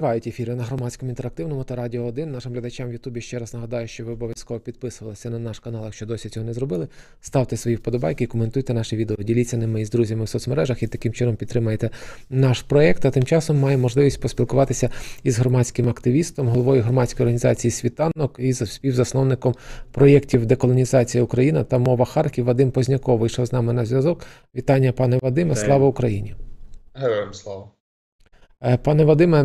Тривають ефіри на громадському інтерактивному та радіо 1. Нашим глядачам в Ютубі ще раз нагадаю, що ви обов'язково підписувалися на наш канал, якщо досі цього не зробили. Ставте свої вподобайки, коментуйте наші відео, діліться ними із друзями в соцмережах і таким чином підтримайте наш проєкт. А тим часом маємо можливість поспілкуватися із громадським активістом, головою громадської організації Світанок і з- співзасновником проєктів Деколонізація Україна та мова Харків Вадим Позняков вийшов з нами на зв'язок. Вітання, пане Вадиме, слава Україні! Героям слава. Е, Пане Вадиме,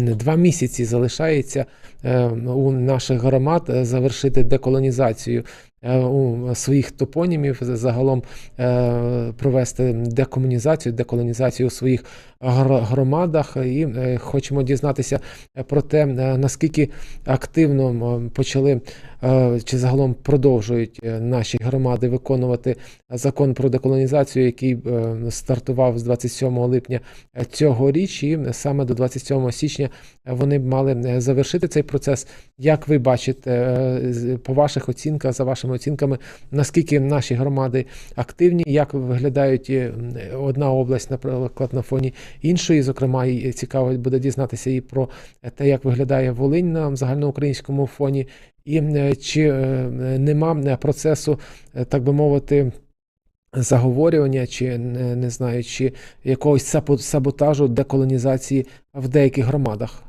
два місяці залишається е, у наших громад е, завершити деколонізацію у своїх топонімів, загалом е, провести декомунізацію, деколонізацію у своїх громадах. І е, хочемо дізнатися про те, е, наскільки активно почали е, чи загалом продовжують е, наші громади виконувати закон про деколонізацію, який е, стартував з 27 липня е, цьогоріч, і саме до 27 січня вони мали е, завершити цей процес. Як ви бачите, е, по ваших оцінках, за вашими оцінками, наскільки наші громади активні, як виглядають е, одна область, наприклад, на фоні іншої? Зокрема, цікаво буде дізнатися і про те, як виглядає Волинь на загальноукраїнському фоні, і е, чи е, нема процесу, так би мовити, заговорювання, чи не, не знаю, чи якогось саботажу деколонізації в деяких громадах.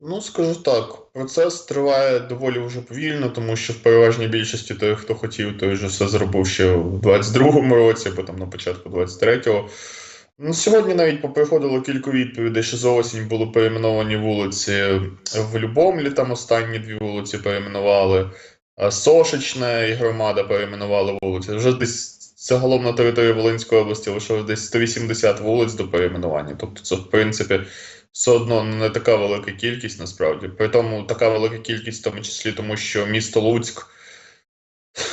Ну, скажу так, процес триває доволі вже повільно, тому що в переважній більшості тих, хто хотів, той вже все зробив ще в 22-му році, потім на початку 23-го. Ну, сьогодні навіть поприходило кілька відповідей, що за осінь були перейменовані вулиці в Любомлі, там останні дві вулиці перейменували. а Сошечна і громада перейменували вулиці. Вже десь загалом на території Волинської області лишилось десь 180 вулиць до перейменування. Тобто це, в принципі, все одно не така велика кількість насправді. При тому така велика кількість, в тому числі тому, що місто Луцьк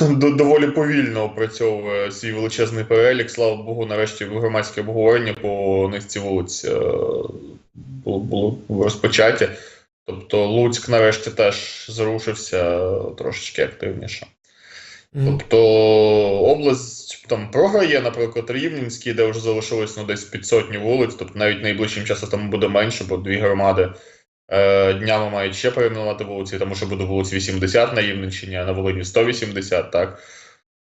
доволі повільно опрацьовує свій величезний перелік. Слава Богу, нарешті громадське обговорення по низці вулиць е, було, було розпочаті. Тобто Луцьк нарешті теж зрушився трошечки активніше. Тобто область там програє, наприклад, Рівненський, де вже залишилось ну, десь під сотню вулиць, тобто навіть найближчим часом там буде менше, бо дві громади е, днями мають ще перейменувати вулиці, тому що буде вулиць 80 на Рівненщині, а на Волині 180, так.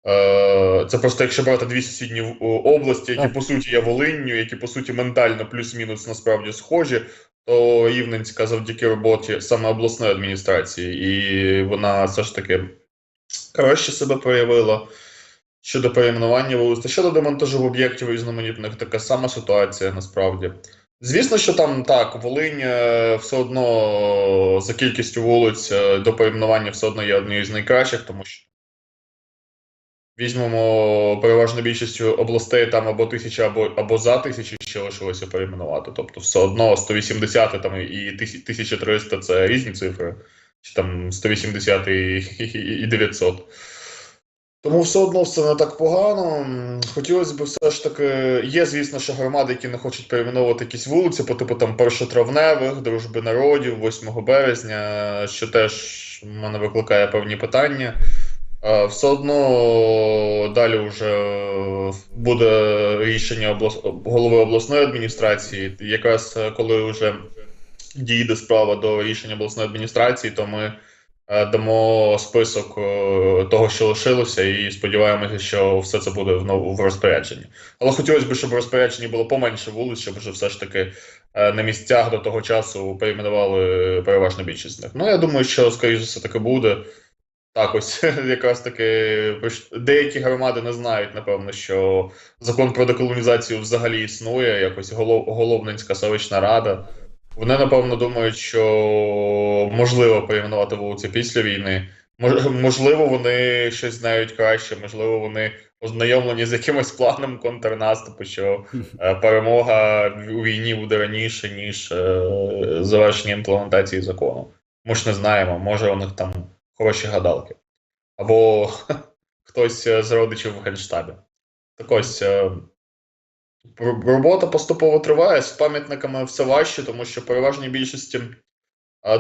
Е, це просто якщо брати дві сусідні області, які по суті є Волинню, які по суті ментально плюс-мінус насправді схожі, то Рівненська завдяки роботі саме обласної адміністрації, і вона все ж таки краще себе проявила. Щодо перейменування вулиць, щодо демонтажу об'єктів різноманітних, така сама ситуація насправді. Звісно, що там так, Волинь е, все одно за кількістю вулиць е, до перейменування все одно є однією з найкращих, тому що візьмемо переважно більшістю областей там або тисяча, або, або за тисячі ще лишилося перейменувати. Тобто все одно 180 там і 1300 це різні цифри, чи там 180 і, і, і 900. Тому все одно все не так погано. Хотілося б все ж таки. Є, звісно, що громади, які не хочуть перейменовувати якісь вулиці, по типу там першотравневих, дружби народів, 8 березня, що теж в мене викликає певні питання. Е, Все одно далі вже буде рішення облас... голови обласної адміністрації. Якраз е, коли вже дійде справа до рішення обласної адміністрації, то ми е, дамо список е, того, що лишилося, і сподіваємося, що все це буде в, розпорядженні. Але хотілося б, щоб в розпорядженні було поменше вулиць, щоб вже все ж таки е, на місцях до того часу перейменували переважну більшість з них. Ну, я думаю, що скоріше все таки буде. Так, ось якраз таки деякі громади не знають, напевно, що закон про деколонізацію взагалі існує, якось голов, Головненська селищна рада. Вони, напевно, думають, що можливо перейменувати вулиці після війни. Можливо, вони щось знають краще, можливо, вони ознайомлені з якимось планом контрнаступу, що е, перемога у війні буде раніше, ніж е, завершення імплементації закону. Ми ж не знаємо, може у них там хороші гадалки. Або хтось е, з родичів в Генштабі. Так ось робота поступово триває, з пам'ятниками все важче, тому що переважній більшості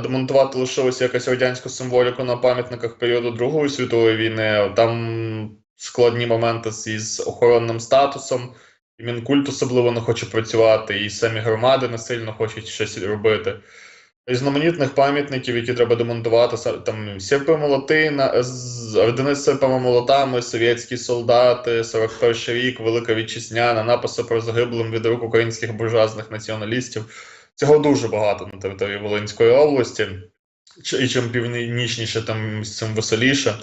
демонтувати лишилося якась радянську символіку на пам'ятниках періоду Другої світової війни. Там складні моменти із охоронним статусом, і Мінкульт особливо не хоче працювати, і самі громади не сильно хочуть щось робити. Різноманітних пам'ятників, які треба демонтувати, там сірпи молоти, на- з- серпами молотами, совєтські солдати, 41 рік, Велика Вітчизняна, написи про загиблим від рук українських буржуазних націоналістів. Цього дуже багато на території Волинської області. І чим північніше, тим цим веселіше.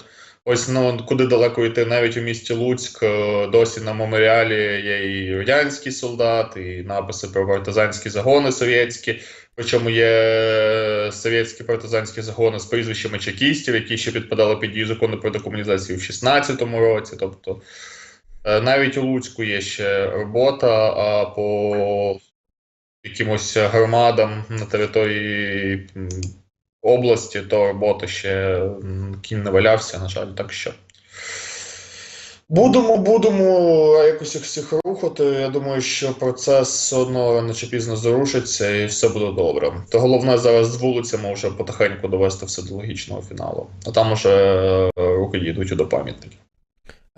Ось ну куди далеко йти, навіть у місті Луцьк е, досі на меморіалі є і радянський солдат, і написи про партизанські загони совєтські. Причому є совєтські партизанські загони з прізвищами чекістів, які ще підпадали під дію закону про декомунізацію в 16-му році. Тобто е, навіть у Луцьку є ще робота, а по якимось громадам на території області, то роботи ще кінь не валявся, на жаль, так що. Будемо, будемо якось їх всіх рухати. Я думаю, що процес все одно рано чи пізно зарушиться і все буде добре. То головне зараз з вулицями вже потихеньку довести все до логічного фіналу. А там уже е, руки дійдуть до пам'ятників.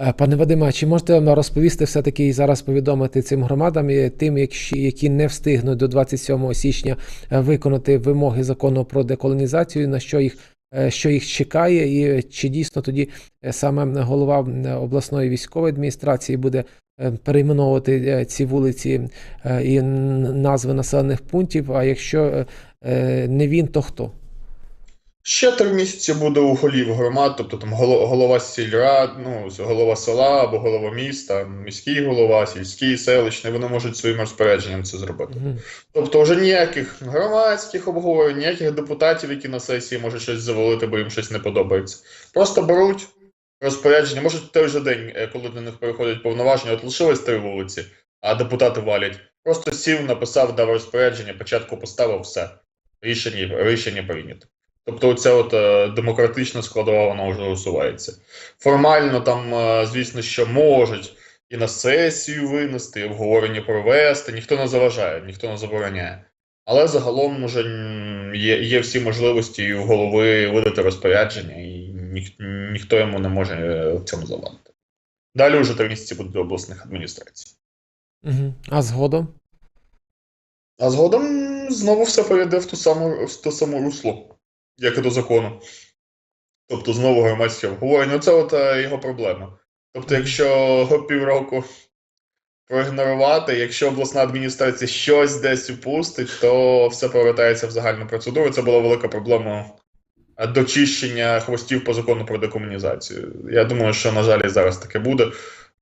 Е, Пане Вадиме, а чи можете нам розповісти все-таки і зараз повідомити цим громадам, і тим, які не встигнуть до 27 січня е, виконати вимоги закону про деколонізацію, на що їх, е, що їх чекає, і чи дійсно тоді саме голова обласної військової адміністрації буде перейменовувати ці вулиці і назви населених пунктів? А якщо не він, то хто? Ще три місяці буде у голів громад, тобто там голо- голова сільрад, ну, голова села або голова міста, міський голова, сільський, селищний, вони можуть своїм розпорядженням це зробити. Мгм. Тобто, вже ніяких громадських обговорень, ніяких депутатів, які на сесії можуть щось завалити, бо їм щось не подобається. Просто беруть розпорядження, може, той же день, е, коли до них переходять повноваження, от лишилось три вулиці, а депутати валять. Просто сів, написав, дав розпорядження, початку поставив все. Рішення, рішення прийнято. Тобто, оця от е, демократична складова вона вже усувається. Формально там, е, звісно, що можуть і на сесію винести, і обговорення провести. Ніхто не заважає, ніхто не забороняє. Але загалом вже є, є всі можливості і у голови видати розпорядження, і ніх, ніхто йому не може е, в цьому завадити. Далі вже три місяці будуть обласних адміністрацій. А згодом? А згодом знову все перейде в ту саму, в ту саму русло, як і до закону. Тобто знову громадське обговорення. Це от е, його проблема. Тобто, якщо півроку проігнорувати, якщо обласна адміністрація щось десь упустить, то все повертається в загальну процедуру. Це була велика проблема е, дочищення хвостів по закону про декомунізацію. Я думаю, що, на жаль, і зараз таке буде.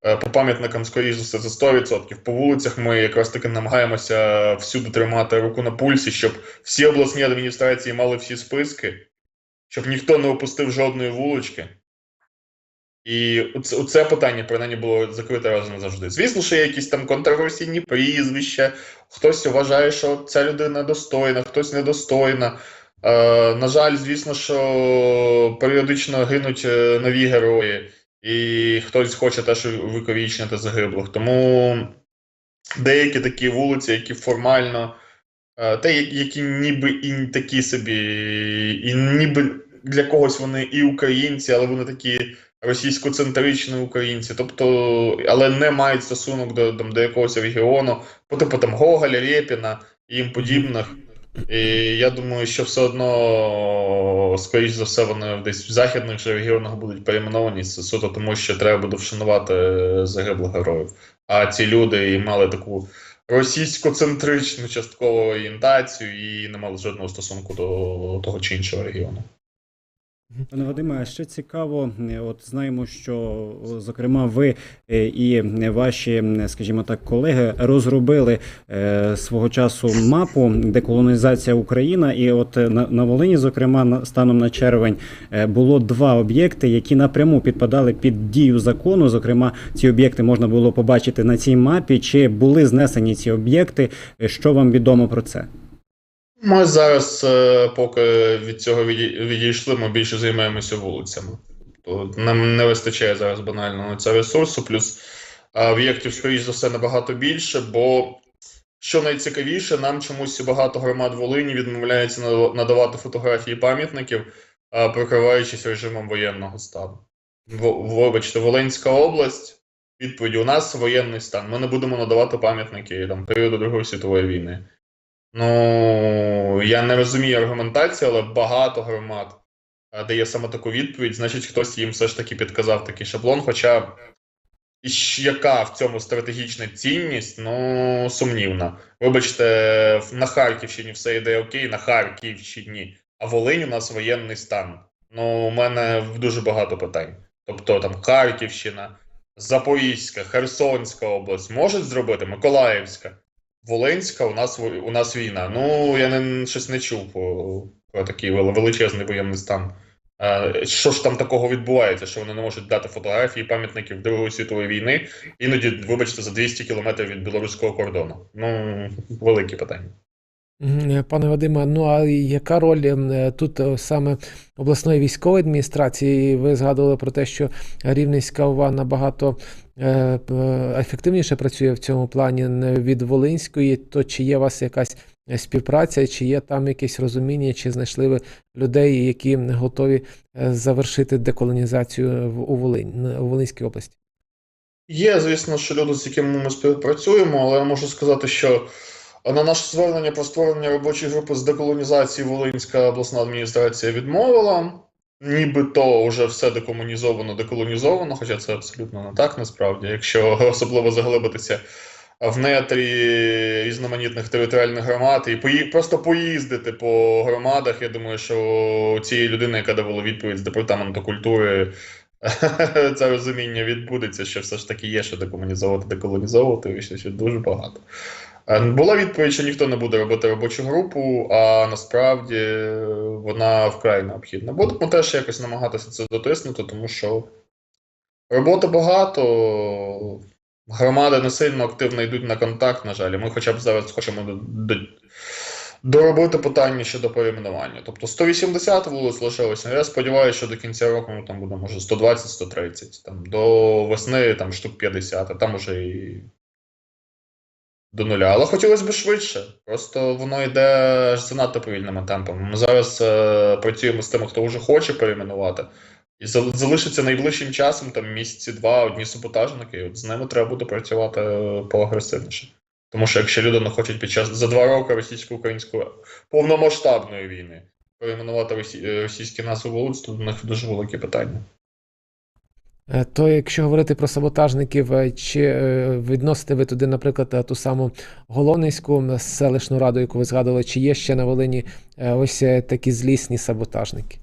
Е, По пам'ятникам, скоріш за все, це 100%. По вулицях ми якраз таки намагаємося всюди тримати руку на пульсі, щоб всі обласні адміністрації мали всі списки, щоб ніхто не опустив жодної вулички. І оце питання принаймні було закрите раз і назавжди. Звісно, що є якісь там контроверсійні прізвища, хтось вважає, що ця людина достойна, хтось недостойна. Е, на жаль, звісно, що періодично гинуть е, нові герої, і хтось хоче теж виковічнити загиблих. Тому деякі такі вулиці, які формально, е, те, які- які ніби і такі собі, і ніби для когось вони і українці, але вони такі російськоцентричні українці, тобто, але не мають стосунок до, там, до якогось регіону, по типу там Гоголя, Рєпіна і їм подібних. І я думаю, що все одно, скоріш за все, вони десь в західних же регіонах будуть перейменовані суто тому, що треба буде вшанувати е, загиблих героїв. А ці люди мали таку російсько-центричну часткову орієнтацію і не мали жодного стосунку до того чи іншого регіону. Пане Вадиме, ще цікаво, е, от знаємо, що зокрема ви е, і ваші, скажімо так, колеги розробили е, свого часу мапу деколонізація Україна. І от на, Волині, зокрема, на- станом на червень було два об'єкти, які напряму підпадали під дію закону. Зокрема, ці об'єкти можна було побачити на цій мапі. Чи були знесені ці об'єкти? Що вам відомо про це? Ми зараз, е, поки від цього відійшли, ми більше займаємося вулицями. То нам не вистачає зараз банально на це ресурсу, плюс об'єктів, скоріш за все, набагато більше, бо що найцікавіше, нам чомусь багато громад Волині відмовляється надавати фотографії пам'ятників, прикриваючись режимом воєнного стану. Вибачте, Волинська область відповіді: у нас воєнний стан. Ми не будемо надавати пам'ятники там періоду Другої світової війни. Ну я не розумію аргументації, але багато громад е, дає саме таку відповідь. Значить, хтось їм все ж таки підказав такий шаблон. Хоча яка в цьому стратегічна цінність, ну сумнівна. Вибачте, на Харківщині все йде окей, на Харківщині, а Волинь у нас воєнний стан. Ну, у мене дуже багато питань. Тобто там Харківщина, Запорізька, Херсонська область можуть зробити, Миколаївська, Волинська, у нас у нас війна. Ну, я не щось не чув про, такий величезний воєнний стан. Е, Що ж там такого відбувається, що вони не можуть дати фотографії пам'ятників Другої світової війни, іноді, вибачте, за 200 кілометрів від білоруського кордону. Ну, великі питання. Е, Пане Вадиме, ну а яка роль е, тут саме обласної військової адміністрації? Ви згадували про те, що Рівненська ОВА набагато ефективніше працює в цьому плані від Волинської, то чи є у вас якась е, співпраця, чи є там якесь розуміння, чи знайшли ви людей, які готові е, завершити деколонізацію у Волинь, у Волинській області? Є, звісно, що люди, з якими ми співпрацюємо, але я можу сказати, що на наше звернення про створення робочої групи з деколонізації Волинська обласна адміністрація відмовила. Нібито вже все декомунізовано, деколонізовано, хоча це абсолютно не так насправді. Якщо особливо заглибитися в нетрі різноманітних територіальних громад і пої... просто поїздити по громадах, я думаю, що цієї людини, яка давала відповідь з департаменту культури, це розуміння відбудеться, що все ж таки є, що декомунізовувати, деколонізовувати, і що, що дуже багато. Е, Була відповідь, що ніхто не буде робити робочу групу, а насправді е, вона вкрай необхідна. Будемо теж якось намагатися це дотиснути, тому що роботи багато, громади не сильно активно йдуть на контакт, на жаль. Ми хоча б зараз хочемо до, до, доробити питання щодо перейменування. Тобто 180 вулиць лишилося. Я сподіваюся, що до кінця року ну, там буде може 120-130, там, до весни там штук 50, а там уже і до нуля. Але хотілося б швидше. Просто воно йде занадто повільними темпами. Ми зараз е, працюємо з тими, хто вже хоче перейменувати. І залишиться найближчим часом, там місяці два, одні саботажники, от з ними треба буде працювати е, поагресивніше. Тому що якщо люди не хочуть під час за два роки російсько-української повномасштабної війни перейменувати е, російські назви вулиць, то до них дуже великі питання. Е, То якщо говорити про саботажників, е, чи е, відносите ви туди, наприклад, ту саму Голонинську селищну раду, яку ви згадували, чи є ще на Волині ось такі злісні саботажники?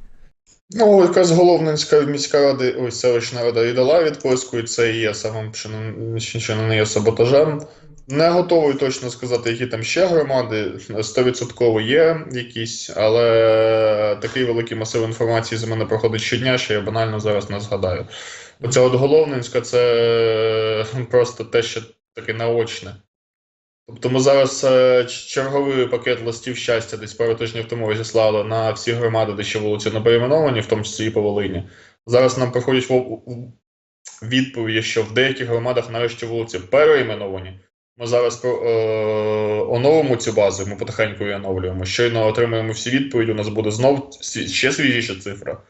Ну, якраз Головненська міська рада, ось селищна рада і дала відписку, і це і є самим, що не є саботажем. Не готовий точно сказати, які там ще громади. 100% є якісь, але такий великий масив інформації за мене проходить щодня, що я банально зараз не згадаю. Оця от Головненська це просто те, що таке наочне. Тобто ми зараз е, черговий пакет листів щастя десь пару тижнів тому розіслали на всі громади, де ще вулиці не перейменовані, в тому числі і по Волині. Зараз нам приходять відповіді, що в деяких громадах нарешті вулиці перейменовані. Ми зараз е, оновимо цю базу, ми потихеньку її оновлюємо. Щойно отримаємо всі відповіді, у нас буде знов ще свіжіша цифра.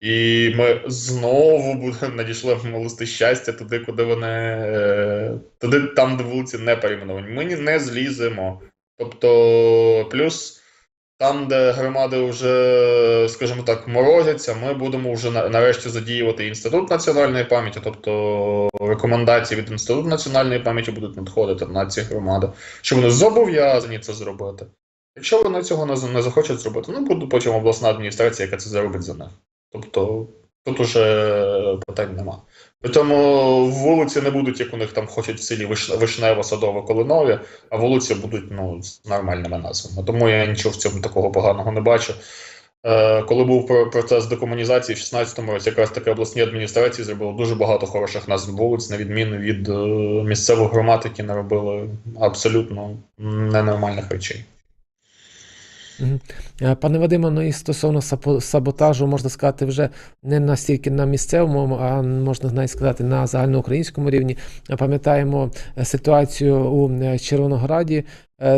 І ми знову будемо надішлемо листи щастя туди, куди вони е, туди, там, де вулиці не перейменовані. Ми не зліземо. Тобто, плюс там, де громади вже, скажімо так, морозяться, ми будемо вже нарешті задіювати інститут національної пам'яті, тобто рекомендації від інституту національної пам'яті будуть надходити на ці громади, що вони зобов'язані це зробити. Якщо вони цього не захочуть зробити, ну буде потім обласна адміністрація, яка це зробить за них. Тобто тут уже питань нема. При тому вулиці не будуть, як у них там хочуть в селі Вишнево, Садово, Колинові, а вулиці будуть ну, з нормальними назвами. Тому я нічого в цьому такого поганого не бачу. Е, коли був про- процес декомунізації в 16-му році, якраз таки обласні адміністрації зробили дуже багато хороших назв вулиць, на відміну від е, місцевих громад, які не робили абсолютно ненормальних речей. Е, Пане Вадиме, ну і стосовно саботажу, можна сказати, вже не настільки на місцевому, а можна навіть сказати на загальноукраїнському рівні. Пам'ятаємо е, ситуацію у е, Червонограді,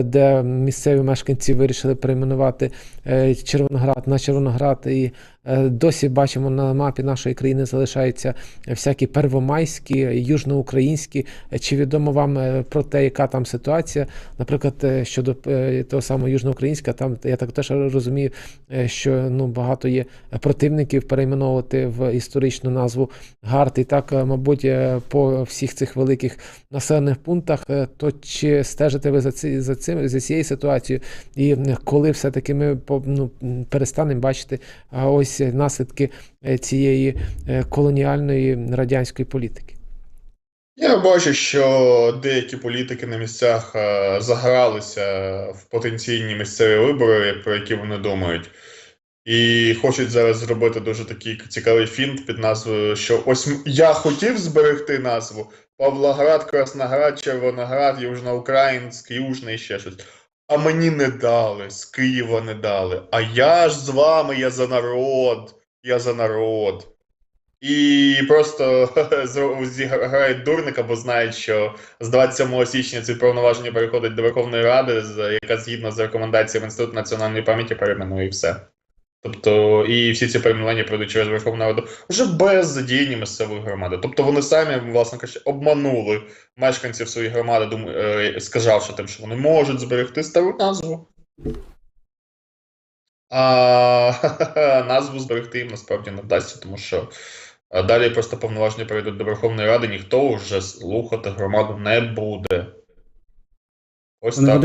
де місцеві мешканці вирішили перейменувати е, Червоноград на Червоноград. І е, досі бачимо на мапі нашої країни залишаються всякі первомайські, южноукраїнські. Е, Чи відомо вам е, про те, яка там ситуація? Наприклад, е, щодо е, того самого южноукраїнська, там я так теж розумію, е, що ну багато є противників перейменовувати в історичну назву Гарт. І так, е, мабуть, е, по всіх цих великих населених пунктах, е, то чи стежите ви за ці за цим за цією ситуацією? І коли все-таки ми ну, перестанемо бачити ось наслідки е, цієї е, колоніальної радянської політики? Я бачу, що деякі політики на місцях е, загралися в потенційні місцеві вибори, про які вони думають. І хочуть зараз зробити дуже такий цікавий фінт під назвою, що ось я хотів зберегти назву Павлоград, Красноград, Червоноград, Южноукраїнськ, Южний ще щось. А мені не дали, з Києва не дали. А я ж з вами, я за народ, я за народ. І просто зіграють дурника, бо знають, що з 27 січня ці повноваження переходять до Верховної Ради, яка згідно з рекомендаціями Інституту національної пам'яті перейменує і все. Тобто, і всі ці перейменування пройдуть через Верховну Раду вже без задіяння місцевої громади. Тобто вони самі, власне кажучи, обманули мешканців своєї громади, дум- е, сказавши тим, що вони можуть зберегти стару назву. А назву зберегти їм насправді не вдасться, тому що е, далі просто повноваження перейдуть до Верховної Ради, ніхто вже слухати громаду не буде. Ось так.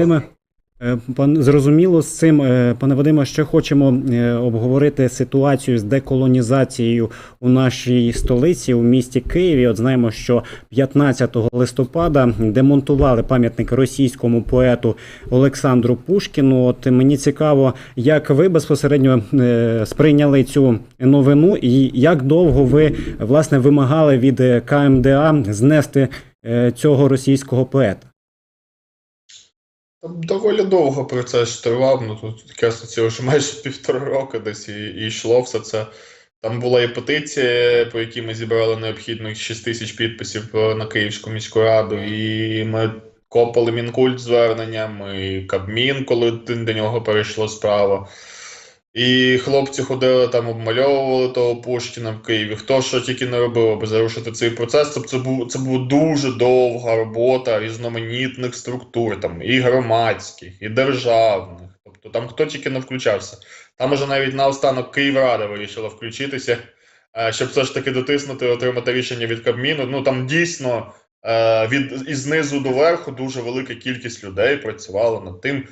Е, зрозуміло з цим. Е, Пане Вадиме, ще хочемо е, обговорити ситуацію з деколонізацією у нашій столиці, у місті Києві. От знаємо, що 15 листопада демонтували пам'ятник російському поету Олександру Пушкіну. От мені цікаво, як ви безпосередньо сприйняли цю новину, і як довго ви власне вимагали від КМДА знести цього російського поета. Доволі довго процес тривав, ну тут таке це вже майже півтора року десь і, і йшло все це. Там була і петиція, по якій ми зібрали необхідних 6 тисяч підписів е, на Київську міську раду, і ми копали Мінкульт зверненням, і Кабмін, коли до нього перейшла справа. І хлопці ходили там, обмальовували того Пушкіна в Києві. Хто що тільки не робив, аби зарушити цей процес. Тобто це був це була дуже довга робота різноманітних структур, там і громадських, і державних. Тобто там хто тільки не включався. Там уже навіть наостанок Київрада вирішила включитися, е, щоб все ж таки дотиснути, отримати рішення від Кабміну. Ну там дійсно е, від із знизу до верху дуже велика кількість людей працювала над тим,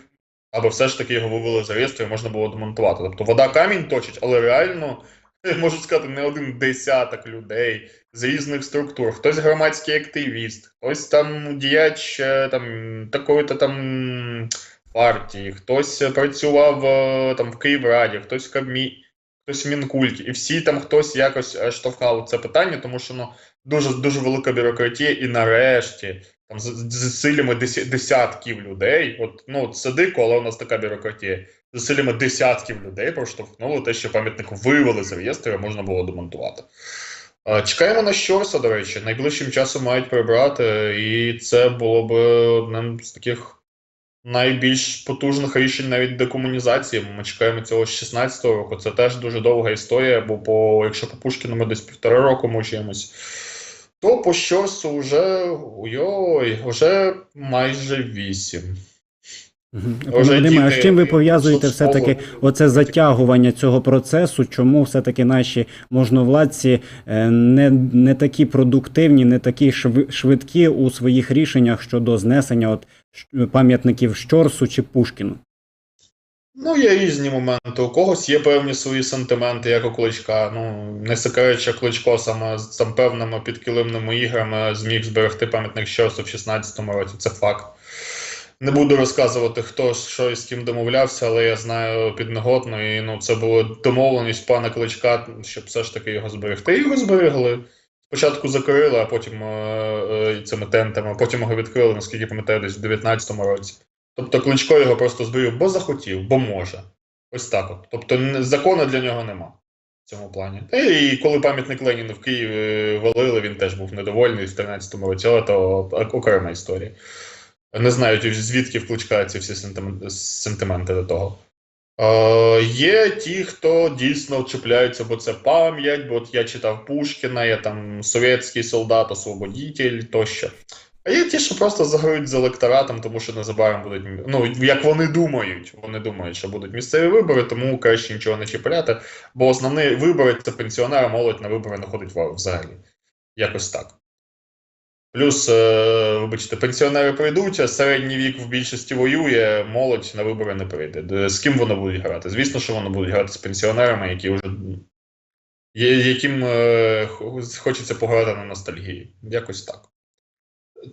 аби все ж таки його вивели з реєстру і можна було демонтувати. Тобто вода камінь точить, але реально, я можу сказати, не один десяток людей з різних структур. Хтось громадський активіст, хтось там діяч е, там такої-то там партії, хтось працював е, там в Київраді, хтось в Кабмі, хтось в Мінкульті. І всі там хтось якось штовхав це питання, тому що ну дуже дуже велика бюрократія, і нарешті там з десятків людей. От ну це дико, але у нас така бюрократія. З Зусиллями десятків людей проштовхнуло те, що пам'ятник вивели з реєстру, і можна було демонтувати. Чекаємо на Щорса, до речі, найближчим часом мають прибрати, і це було б одним з таких найбільш потужних рішень навіть декомунізації. Ми чекаємо цього з 16-го року. Це теж дуже довга історія, бо по, якщо по Пушкіну ми десь півтора року мучаємось, то по Щорсу вже ой, вже майже вісім. Вадиме, а з чим ви пов'язуєте все-таки оце затягування цього процесу? Чому все-таки наші можновладці е, не, не такі продуктивні, не такі шви- швидкі у своїх рішеннях щодо знесення от пам'ятників Щорсу чи Пушкіну? Ну, є різні моменти. У когось є певні свої сантименти, як у Кличка. Ну, не секрет, Кличко саме з певними підкилимними іграми зміг зберегти пам'ятник Щорсу в 16-му році. Це факт. Не буду розказувати, хто що і з ким домовлявся, але я знаю підноготно, і ну, це була домовленість пана Кличка, щоб все ж таки його зберегти. Його зберегли. Спочатку закрили, а потім е, е, цими тентами, а потім його відкрили, наскільки пам'ятаю, десь в 19-му році. Тобто Кличко його просто зберіг, бо захотів, бо може. Ось так от. Тобто закону для нього нема в цьому плані. І коли пам'ятник Леніну в Києві валили, він теж був недовольний в 13-му році, але то окрема історія. не знають, звідки вкличкаються всі сентименти до того. Е, є ті, хто дійсно чіпляються, бо це пам'ять, бо от я читав Пушкіна, я там совєтський солдат, освободитель тощо. А є ті, що просто заграють з електоратом, тому що незабаром будуть. Ну, як вони думають, вони думають, що будуть місцеві вибори, тому краще нічого не чіпляти. Бо основний вибори це пенсіонери, молодь на вибори не ходить взагалі. Якось так. Плюс, е, вибачте, пенсіонери прийдуть, а середній вік в більшості воює, молодь на вибори не прийде. З ким вони будуть грати? Звісно, що вони будуть грати з пенсіонерами, які вже яким е, хочеться пограти на ностальгії. Якось так.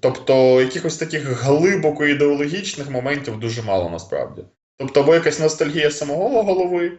Тобто, якихось таких глибоко ідеологічних моментів дуже мало насправді. Тобто, або якась ностальгія самого голови,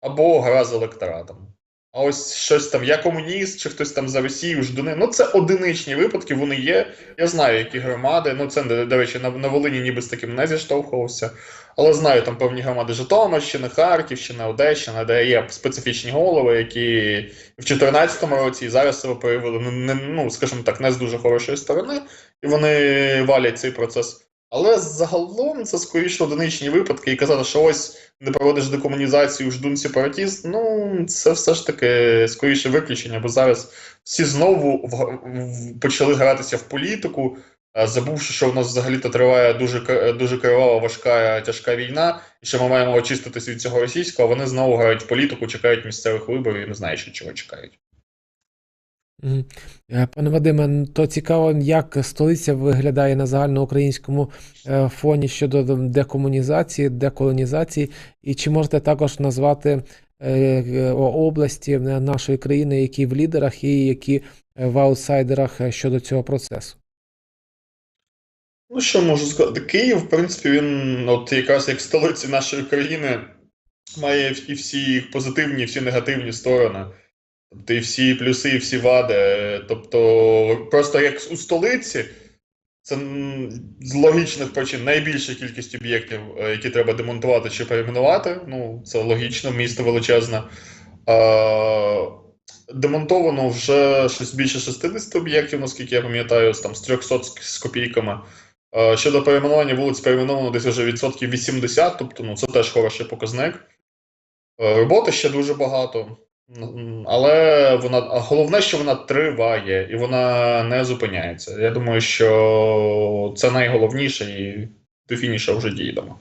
або гра з електоратом. А ось щось там, я комуніст, чи хтось там за Росію, ждуни. Ну, це одиничні випадки, вони є. Я знаю, які громади. Ну, це, до речі, на, на Волині ніби з таким не зіштовхувався. Але знаю там певні громади Житомирщини, Харківщини, Одещина, де є специфічні голови, які в 2014 році і зараз себе проявили, ну, не, ну, скажімо так, не з дуже хорошої сторони, і вони валять цей процес. Але загалом це скоріше одиничні випадки, і казати, що ось не проводиш декомунізацію, ждун сепаратіст, ну це все ж таки скоріше виключення, бо зараз всі знову в, в, почали гратися в політику, забувши, що в нас взагалі-то триває дуже к- дуже кривава, важка, тяжка війна, і що ми маємо очиститись від цього російського, вони знову грають політику, чекають місцевих виборів і не знають, що чого чекають. Е, Пане Вадиме, то цікаво, як столиця виглядає на загальноукраїнському е, фоні щодо декомунізації, деколонізації, і чи можете також назвати е, е, області е, нашої країни, які в лідерах і які е, в аутсайдерах е, щодо цього процесу? Ну, що можу сказати? Київ, в принципі, він, от якраз як столиці нашої країни, має і всі їх позитивні, і всі негативні сторони. Тобто і всі плюси, і всі вади. Тобто, просто як у столиці, це з логічних причин найбільша кількість об'єктів, е, які треба демонтувати чи перейменувати. Ну, це логічно, місто величезне. А, демонтовано вже щось більше 60 об'єктів, наскільки я пам'ятаю, там з 300 з з копійками. Е, Щодо перейменування вулиць, перейменовано десь вже відсотків 80, тобто ну, це теж хороший показник. Е, Роботи ще дуже багато. Але вона, головне, що вона триває і вона не зупиняється. Я думаю, що це найголовніше і до фініша вже дійдемо.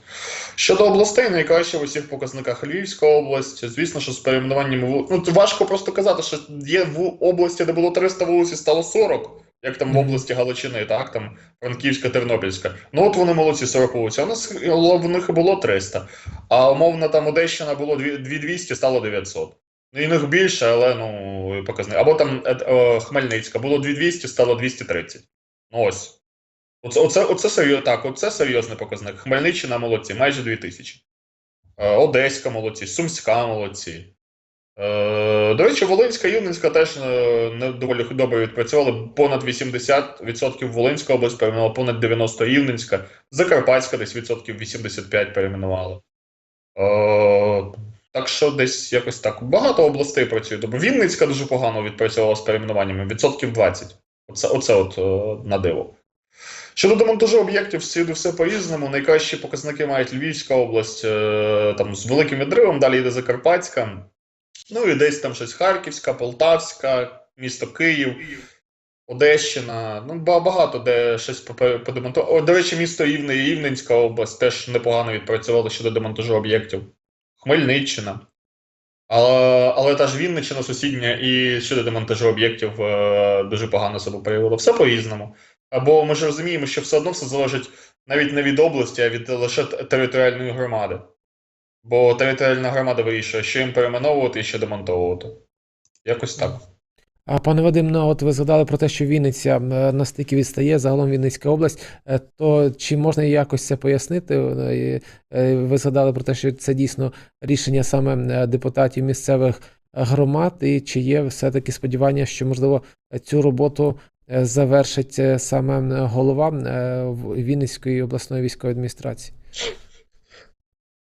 Щодо областей, найкраще в усіх показниках Львівська область. Звісно, що з перейменуванням вул... Ну, важко просто казати, що є в області, де було 300 вулиць, і стало 40, як там в області Галичини, так, там Франківська, Тернопільська. Ну от вони молодці 40 вулиць, у нас в них було 300. А умовно там Одещина було 2200, стало 900. Ну, і них більше, але ну, показник. Або там е, е, Хмельницька було 2200, стало 230. Ну ось. Оце, оце, оце, серйоз, так, оце серйозний показник. Хмельниччина молодці, майже 2000. Е, Одеська молодці, Сумська молодці. Е, до речі, Волинська і Рівненська теж е, не доволі добре відпрацювали. Понад 80% Волинська область перейменувала, понад 90% Рівненська, Закарпатська десь відсотків 85 перейменувала. Е, так що десь якось так. Багато областей працює добре. Вінницька дуже погано відпрацювала з перейменуваннями, відсотків 20. Оце, оце от на диво. Щодо демонтажу об'єктів, всюди все по-різному. Найкращі показники мають Львівська область, там з великим відривом, далі йде Закарпатська. Ну і десь там щось Харківська, Полтавська, місто Київ, Одещина. Ну, багато де щось подемонтувало. До речі, місто Рівне і Рівненська область теж непогано відпрацювали щодо демонтажу об'єктів. Хмельниччина. Але, але та ж Вінниччина сусідня і щодо демонтажу об'єктів е, дуже погано себе проявило. Все по-різному. Бо ми ж розуміємо, що все одно все залежить навіть не від області, а від лише територіальної громади. Бо територіальна громада вирішує, що їм перейменовувати і що демонтовувати. Якось так. А пане Вадим, ну от ви згадали про те, що Вінниця настільки відстає, загалом Вінницька область, е, то чи можна якось це пояснити? Е, е, Ви згадали про те, що це дійсно рішення саме депутатів місцевих громад, і чи є все-таки сподівання, що можливо цю роботу завершить саме голова Вінницької обласної військової адміністрації?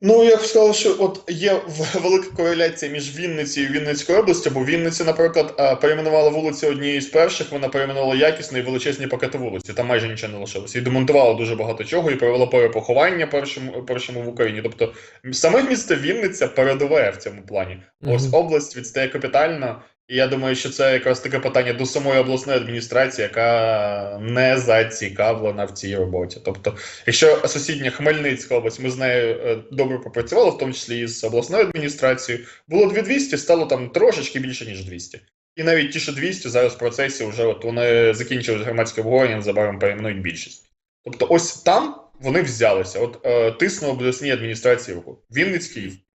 Ну, я б сказав, що от є велика кореляція між Вінницею і Вінницькою областю, бо Вінниця, наприклад, перейменувала вулицю однією з перших, вона перейменувала якісно і величезні пакети вулиці, там майже нічого не лишилося. І демонтувала дуже багато чого, і провела перепоховання першому, першому в Україні. Тобто саме місто Вінниця передове в цьому плані. Ось область відстає капітально. І я думаю, що це якраз таке питання до самої обласної адміністрації, яка не зацікавлена в цій роботі. Тобто, якщо сусідня Хмельницька область, ми з нею е, добре попрацювали, в тому числі і з обласною адміністрацією, було 2200, стало там трошечки більше, ніж 200. І навіть ті, що 200, зараз в процесі вже от вони закінчили громадське обговорення, незабаром перейменують більшість. Тобто, ось там вони взялися. От е, тиснули обласній адміністрації руку. Вінницький.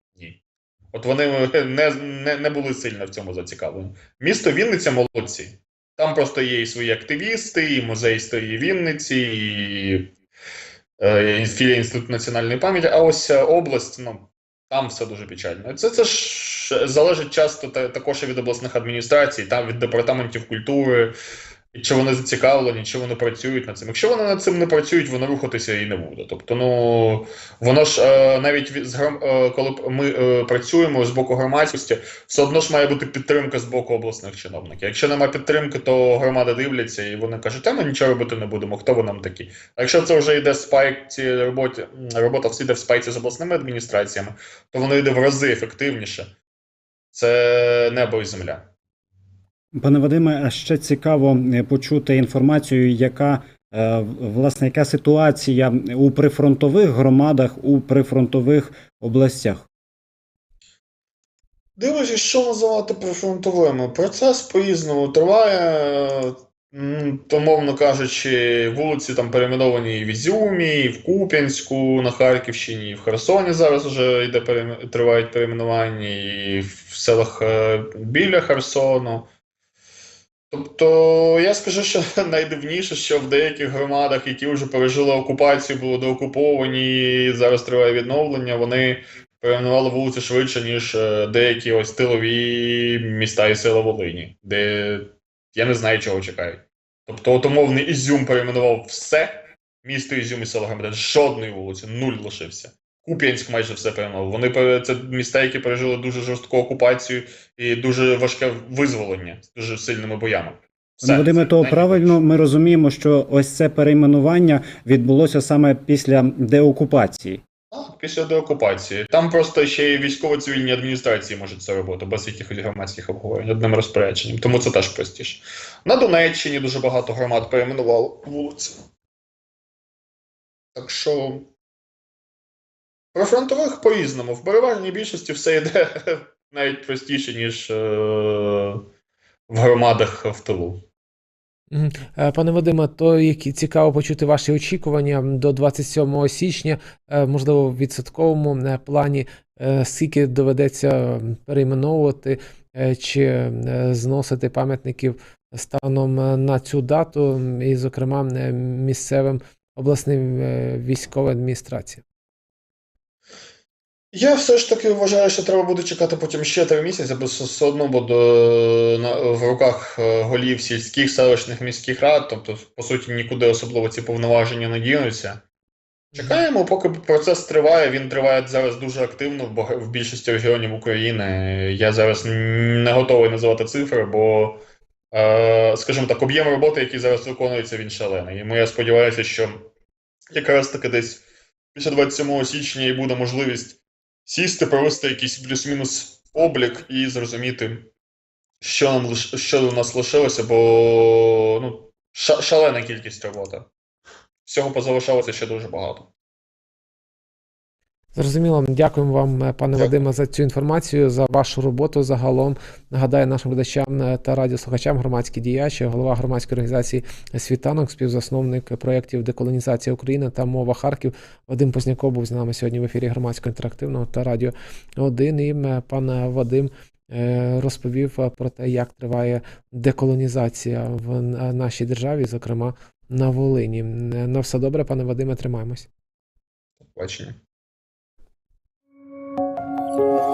От вони не, не, не були сильно в цьому зацікавлені. Місто Вінниця молодці. Там просто є і свої активісти, і музей історії Вінниці, і е, філія Інституту національної пам'яті. А ось е, область, ну там все дуже печально. Це, це ж залежить часто та, також від обласних адміністрацій, там від департаментів культури, чи вони зацікавлені, чи вони працюють над цим. Якщо вони над цим не працюють, воно рухатися і не буде. Тобто, ну воно ж е, навіть з е, коли ми е, працюємо з боку громадськості, все одно ж має бути підтримка з боку обласних чиновників. Якщо немає підтримки, то громади дивляться і вони кажуть, а ми нічого робити не будемо, хто ви нам такі. А якщо це вже йде спайк ці роботі, робота всі йде в спайці з обласними адміністраціями, то воно йде в рази ефективніше. Це небо і земля. Пане Вадиме, а ще цікаво е, почути інформацію, яка е, власне яка ситуація у прифронтових громадах, у прифронтових областях. Дивлячись, що називати прифронтовими. Процес по-різному триває. То, мовно кажучи, вулиці там перейменовані в Ізюмі, і в Куп'янську, на Харківщині, і в Херсоні зараз вже йде перейме- тривають перейменування, і в селах е, біля Херсону. Тобто, я скажу, що найдивніше, що в деяких громадах, які вже пережили окупацію, були доокуповані, і зараз триває відновлення, вони перейменували вулиці швидше, ніж е, деякі ось тилові міста і села Волині, де я не знаю, чого чекають. Тобто, от умовний Ізюм перейменував все, місто Ізюм і село Громадян, жодної вулиці, нуль лишився. Куп'янськ майже все перейменував. Вони це міста, які пережили дуже жорстку окупацію і дуже важке визволення з дуже сильними боями. Все. Вадиме, то правильно ми розуміємо, що ось це перейменування відбулося саме після деокупації. Так, після деокупації. Там просто ще й військово-цивільні адміністрації можуть це робити без якихось громадських обговорень одним розпорядженням. Тому це теж простіше. На Донеччині дуже багато громад перейменувало вулиці. Так що. Про фронтових по-різному. В переважній більшості все йде навіть простіше, ніж е- в громадах в тилу. Е, Пане Вадиме, то які цікаво почути ваші очікування до 27 січня, е, можливо, в відсотковому плані, скільки доведеться перейменовувати чи зносити пам'ятників станом на цю дату, і, зокрема, місцевим обласним військовим адміністраціям. Я все ж таки вважаю, що треба буде чекати потім ще три місяці, бо все одно буде в руках е, голів сільських, селищних міських рад, тобто, по суті, нікуди особливо ці повноваження не дінуться. Чекаємо, поки процес триває. Він триває зараз дуже активно в, в більшості регіонів України. Я зараз не готовий називати цифри, бо, е, скажімо так, об'єм роботи, який зараз виконується, він шалений. Тому я сподіваюся, що якраз таки десь після 27 січня і буде можливість сісти, провести якийсь плюс-мінус облік і зрозуміти, що, нам, що у нас лишилося, бо ну, шалена кількість роботи. Всього позалишалося ще дуже багато. Зрозуміло, дякуємо вам, е, пане Дякую. Вадиме, за цю інформацію, за вашу роботу загалом. Нагадаю нашим глядачам е, та радіослухачам громадські діячі, голова громадської організації Світанок, співзасновник проєктів Деколонізація України та Мова Харків. Вадим Позняков був з нами сьогодні в ефірі громадського інтерактивного та радіо 1. І пан Вадим е, розповів про те, як триває деколонізація в нашій державі, зокрема на Волині. На все добре, пане Вадиме, тримаємось. Бачення. Thank you.